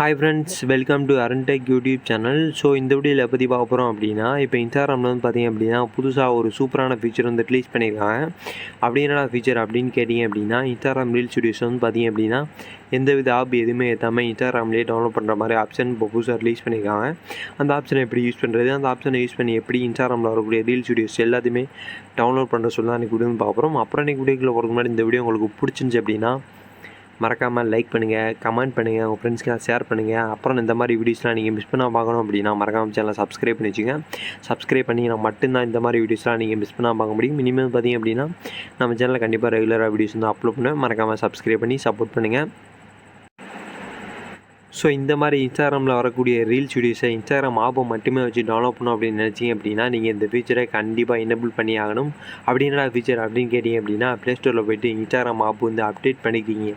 Hi friends welcome to அரண்டெக் YouTube channel so இந்த வீடியோவில் பற்றி பார்க்க போகிறோம் அப்படின்னா இப்போ இன்ஸ்டாகிராமில் வந்து பார்த்தீங்க அப்படின்னா புதுசாக ஒரு சூப்பரான ஃபீச்சர் வந்து ரிலீஸ் பண்ணியிருக்காங்க அப்படி என்னடா ஃபீச்சர் அப்படின்னு கேட்டிங்க அப்படின்னா இன்ஸ்டாகிராம் ரீல்ஸ் வீடியோஸ் வந்து பார்த்தீங்க அப்படின்னா எந்தவித ஆப் எதுவுமே ஏற்றாமல் இன்ஸ்டாகிராம்லேயே டவுன்லோட் பண்ணுற மாதிரி ஆப்ஷன் இப்போ புதுசாக ரிலீஸ் பண்ணியிருக்காங்க அந்த ஆப்ஷனை எப்படி யூஸ் பண்ணுறது அந்த ஆப்ஷனை யூஸ் பண்ணி எப்படி இன்ஸ்டாகிராமில் வரக்கூடிய ரீல் வீடியோஸ் எல்லாத்தையுமே டவுன்லோட் பண்ணுற சொல்லி தான் அன்றைக்கி வீடியோ வந்து அப்புறம் அன்றைக்கி வீடியோக்குள்ள போகிறதுக்கு முன்னாடி இந்த வீடியோ உங்களுக்கு பிடிச்சிருந்துச்சி அப்படின்னா மறக்காமல் லைக் பண்ணுங்கள் கமெண்ட் பண்ணுங்கள் உங்கள் ஃப்ரெண்ட்ஸ்க்கெலாம் ஷேர் பண்ணுங்கள் அப்புறம் இந்த மாதிரி வீடியோஸ்லாம் நீங்கள் மிஸ் பண்ணால் பார்க்கணும் அப்படின்னா மறக்காமல் சேனலை சப்ஸ்கிரைப் பண்ணி வச்சுங்க சப்ஸ்கிரைப் பண்ணிங்கன்னா மட்டும்தான் இந்த மாதிரி வீடியோஸ்லாம் நீங்கள் மிஸ் பண்ணால் பார்க்க முடியும். மினிமம் பார்த்தீங்க அப்படின்னா நம்ம சேனலில் கண்டிப்பாக ரெகுலராக வீடியோஸ் வந்து அப்லோட் பண்ணுவேன் மறக்காமல் சப்ஸ்கிரைப் பண்ணி சப்போர்ட் பண்ணுங்கள் ஸோ இந்த மாதிரி இன்ஸ்டாகிராமில் வரக்கூடிய ரீல்ஸ் வீடியோஸை இன்ஸ்டாகிராம் ஆப்பை மட்டுமே வச்சு டவுன்லோட் பண்ணணும் அப்படின்னு நினச்சிங்க அப்படின்னா நீங்கள் இந்த ஃபீச்சரை கண்டிப்பாக எனபிள் பண்ணி ஆகணும். அப்படின்னா ஃபீச்சர் அப்படின்னு கேட்டிங்க அப்படின்னா ப்ளே ஸ்டோரில் போய்ட்டு இன்ஸ்டாகிராம் ஆப் வந்து அப்டேட் பண்ணிக்கிங்க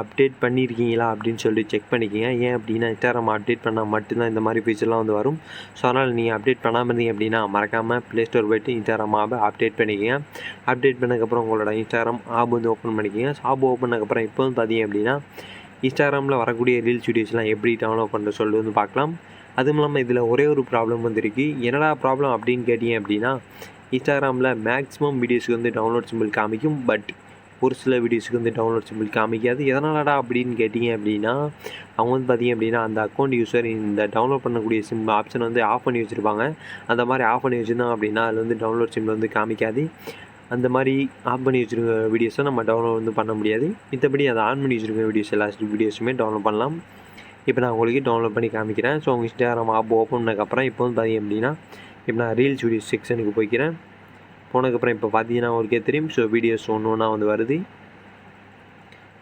அப்டேட் பண்ணியிருக்கீங்களா அப்படின்னு சொல்லி செக் பண்ணிக்கிங்க. ஏன் அப்படின்னா இன்ஸ்டாகிராம் அப்டேட் பண்ணால் மட்டும்தான் இந்த மாதிரி ஃபீச்சர்லாம் வந்து வரும். ஸோ அதனால் நீங்கள் அப்டேட் பண்ணாமல் இருந்தீங்க அப்படின்னா மறக்காமல் ப்ளே ஸ்டோர் போய்ட்டு இன்ஸ்டாகிராம் ஆப் அப்டேட் பண்ணிக்கிங்க. அப்டேட் பண்ணதுக்கப்புறம் உங்களோட இன்ஸ்டாகிராம் ஆப் வந்து ஓப்பன் பண்ணிக்கிங்க. ஆப் ஓப்பன் பண்ணதுக்கப்புறம் இப்போ வந்து பார்த்தீங்க அப்படின்னா இன்ஸ்டாகிராமில் வரக்கூடிய ரீல்ஸ் வீடியோஸ்லாம் எப்படி டவுன்லோட் பண்ணுற சொல்லி வந்து பார்க்கலாம். அதுவும் இல்லாமல் இதில் ஒரே ஒரு ப்ராப்ளம் வந்துருக்கு என்னடா ப்ராப்ளம் அப்படின்னு கேட்டிங்க அப்படின்னா இன்ஸ்டாகிராமில் மேக்ஸிமம் வீடியோஸ்க்கு வந்து டவுன்லோட் சிம்பிள் காமிக்கும். பட் ஒரு சில வீடியோஸுக்கு வந்து டவுன்லோட் சிம்பிள் காமிக்காது. எதனாலடா அப்படின்னு கேட்டிங்க அப்படின்னா அவங்க வந்து பார்த்திங்க அப்படின்னா அந்த அக்கௌண்ட் யூஸர் இந்த டவுன்லோட் பண்ணக்கூடிய சிம் ஆப்ஷன் வந்து ஆஃப் பண்ணி வச்சுருப்பாங்க. அந்த மாதிரி ஆஃப் பண்ணி வச்சுருந்தாங்க அப்படின்னா அதில் வந்து டவுன்லோட் சிம்பிள் வந்து காமிக்காது. அந்த மாதிரி ஆஃப் பண்ணி வச்சுருக்க வீடியோஸை நம்ம டவுன்லோட் வந்து பண்ண முடியாது. மித்தபடி அதை ஆன் பண்ணி வச்சுருக்க வீடியோஸ் எல்லா வீடியோஸுமே டவுன்லோட் பண்ணலாம். இப்போ நான் உங்களுக்கு டவுன்லோட் பண்ணி காமிக்கிறேன். ஸோ உங்கள் இன்ஸ்டாகிராம் ஆப் ஓப்பன் பண்ணதுக்கப்புறம் இப்போ வந்து பார்த்திங்க அப்படின்னா இப்போ நான் ரீல்ஸ் வீடியோ செக்ஷனுக்கு போய்க்கிறேன். போனதுக்கப்புறம் இப்போ பார்த்தீங்கன்னா உங்களுக்கே தெரியும். ஸோ வீடியோஸ் ஒன்று ஒன்றா வந்து வருது.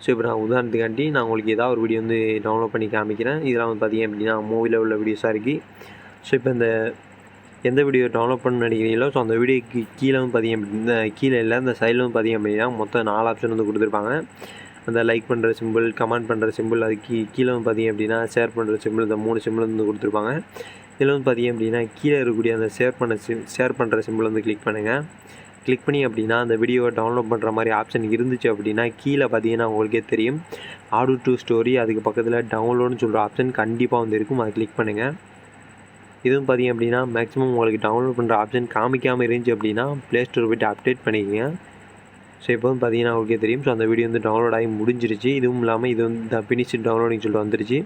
ஸோ இப்போ நான் உதாரணத்துக்காண்டி நான் உங்களுக்கு ஏதாவது ஒரு வீடியோ வந்து டவுன்லோட் பண்ணி காமிக்கிறேன். இதெல்லாம் வந்து பார்த்தீங்க அப்படின்னா மூவியில் உள்ள வீடியோஸாக இருக்குது ஸோ இப்போ இந்த எந்த வீடியோ டவுன்லோட் பண்ண நினைக்கிறீங்களோ ஸோ அந்த வீடியோக்கு கீழே வந்து பார்த்தீங்க அப்படின்னா கீழே இல்லை இந்த சைடில் வந்து பார்த்தீங்க அப்படின்னா மொத்தம் நாலு ஆப்ஷன் வந்து கொடுத்துருப்பாங்க. அந்த லைக் பண்ணுற சிம்பிள் கமெண்ட் பண்ணுற சிம்பிள் அதுக்கு கீழே வந்து பார்த்தீங்க அப்படின்னா ஷேர் பண்ணுற சிம்பிள் இந்த மூணு சிம்பிள் வந்து கொடுத்துருப்பாங்க. இதில் வந்து பார்த்தீங்க அப்படின்னா கீழே இருக்கக்கூடிய அந்த ஷேர் பண்ண சிம் ஷேர் பண்ணுற சிம்பிள் வந்து கிளிக் பண்ணுங்கள் கிளிக் பண்ணி அப்படின்னா அந்த வீடியோவை டவுன்லோட் பண்ணுற மாதிரி ஆப்ஷன் இருந்துச்சு அப்படின்னா கீழே பார்த்தீங்கன்னா உங்களுக்கே தெரியும். ஆடு டூ ஸ்டோரி அதுக்கு பக்கத்தில் டவுன்லோடுன்னு சொல்கிற ஆப்ஷன் கண்டிப்பாக வந்து இருக்கும். அதை கிளிக் பண்ணுங்கள் இதுவும் பார்த்தீங்க அப்படின்னா மேக்ஸிமம் உங்களுக்கு டவுன்லோட் பண்ணுற ஆப்ஷன் காமிக்காமல் இருந்துச்சு அப்படின்னா ப்ளே ஸ்டோர் போய்ட்டு அப்டேட் பண்ணிக்கோங்க. ஸோ இப்போ வந்து பார்த்தீங்கன்னா உங்களுக்கே தெரியும். ஸோ அந்த வீடியோ வந்து டவுன்லோட் ஆகி முடிஞ்சிருச்சு. இதுவும் இல்லாமல் இது வந்து த ஃபினிஷ் டவுன்லோடிங் சொல்லிட்டு வந்துருச்சு.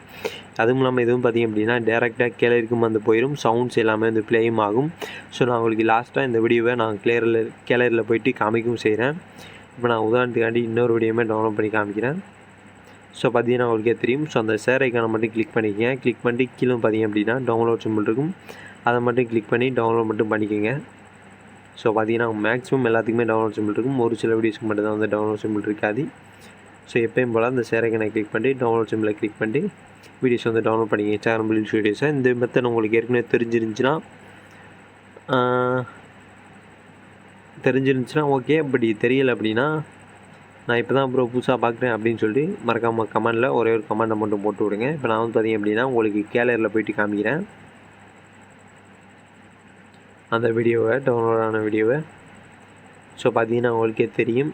அதுவும் இல்லாமல் இதுவும் பார்த்தீங்க அப்படின்னா டேரெக்டாக கீழே இருக்கும் வந்து போயிடும் சவுண்ட்ஸ் எல்லாமே வந்து ப்ளேயும் ஆகும். ஸோ நான் உங்களுக்கு லாஸ்ட்டாக இந்த வீடியோவை நான் கிளியரில் கேலரியில் போயிட்டு காமிக்கவும் செய்கிறேன் இப்போ நான் உதாரணத்துக்காண்டி இன்னொரு வீடியோமே டவுன்லோட் பண்ணி காமிக்கிறேன். ஸோ பார்த்தீங்கன்னா உங்களுக்கே தெரியும். ஸோ அந்த ஷேர் ஐக்கானை மட்டும் கிளிக் பண்ணிக்கங்க. கிளிக் பண்ணிட்டு கீழே பார்த்தீங்க அப்படின்னா டவுன்லோட் சிம்பிள் இருக்கும். அதை மட்டும் கிளிக் பண்ணி டவுன்லோட் மட்டும் பண்ணிக்கோங்க. ஸோ பார்த்தீங்கன்னா மேக்ஸிமம் எல்லாத்துக்குமே டவுன்லோட் சிம்பிள் இருக்கும். ஒரு சில வீடியோஸ்க்கு மட்டும் தான் வந்து டவுன்லோட் சிம்பிள் இருக்காது. ஸோ எப்பயும் போல் அந்த சேரைக்கனை கிளிக் பண்ணி டவுன்லோட் சிம்பிளை கிளிக் பண்ணி வீடியோஸ் வந்து டவுன்லோட் பண்ணிங்க இன்ஸ்டாகிராம் ரீல்ஸ் வீடியோஸை இந்த மெத்தட் உங்களுக்கு ஏற்கனவே தெரிஞ்சிருந்துச்சுன்னா தெரிஞ்சிருந்துச்சுன்னா ஓகே பட் தெரியலை அப்படின்னா நான் இப்போ தான் ப்ரோ புதுசாக பார்க்குறேன் அப்படின்னு சொல்லிட்டு மறக்காமல் கமெண்டில் ஒரே ஒரு கமெண்ட்டை மட்டும் போட்டு விடுங்க. இப்போ நான் வந்து பார்த்தீங்க அப்படின்னா உங்களுக்கு கேலரியில் போயிட்டு காமிக்கிறேன். அந்த வீடியோவை டவுன்லோட் ஆன வீடியோவை. ஸோ பார்த்தீங்கன்னா உங்களுக்கே தெரியும்.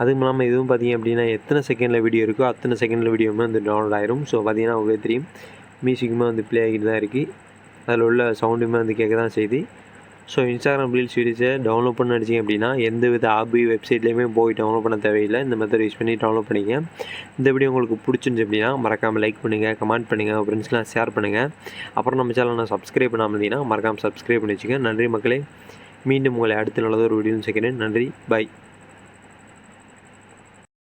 அதுவும் இல்லாமல் இதுவும் பார்த்தீங்க அப்படின்னா எத்தனை செகண்டில் வீடியோ இருக்கோ அத்தனை செகண்டில் வீடியோவுமே வந்து டவுன்லோட் ஆயிரும். ஸோ பார்த்தீங்கன்னா உங்களுக்கே தெரியும். மியூசிக்குமே வந்து ப்ளே ஆகிட்டு தான் இருக்குது அதில் உள்ள சவுண்டுமே வந்து கேட்க தான் செய்து ஸோ இன்ஸ்டாகிராம் ரீல்ஸ் வீடியோஸை டவுன்லோட் பண்ண அடிச்சிங்க அப்படின்னா எந்த வித ஆபி வெப்சைட்லேயுமே போய் டவுன்லோட் பண்ண தேவையில்லை. இந்த மெத்தட் யூஸ் பண்ணி டவுன்லோட் பண்ணிங்க. இந்த வீடியோ உங்களுக்கு பிடிச்சிருந்துச்சு அப்படின்னா மறக்காமல் லைக் பண்ணுங்கள் கமெண்ட் பண்ணுங்கள் ஃப்ரெண்ட்ஸ்லாம் ஷேர் பண்ணுங்கள் அப்புறம் நம்ம சேனலை சப்ஸ்கிரைப் பண்ணாமல் இருந்தீங்கன்னா மறக்காமல் சப்ஸ்கிரைப் பண்ணி வச்சுங்க நன்றி மக்களே. மீண்டும் உங்களை அடுத்த நல்லது ஒரு வீடியோ சேர்க்கிறேன் நன்றி. பை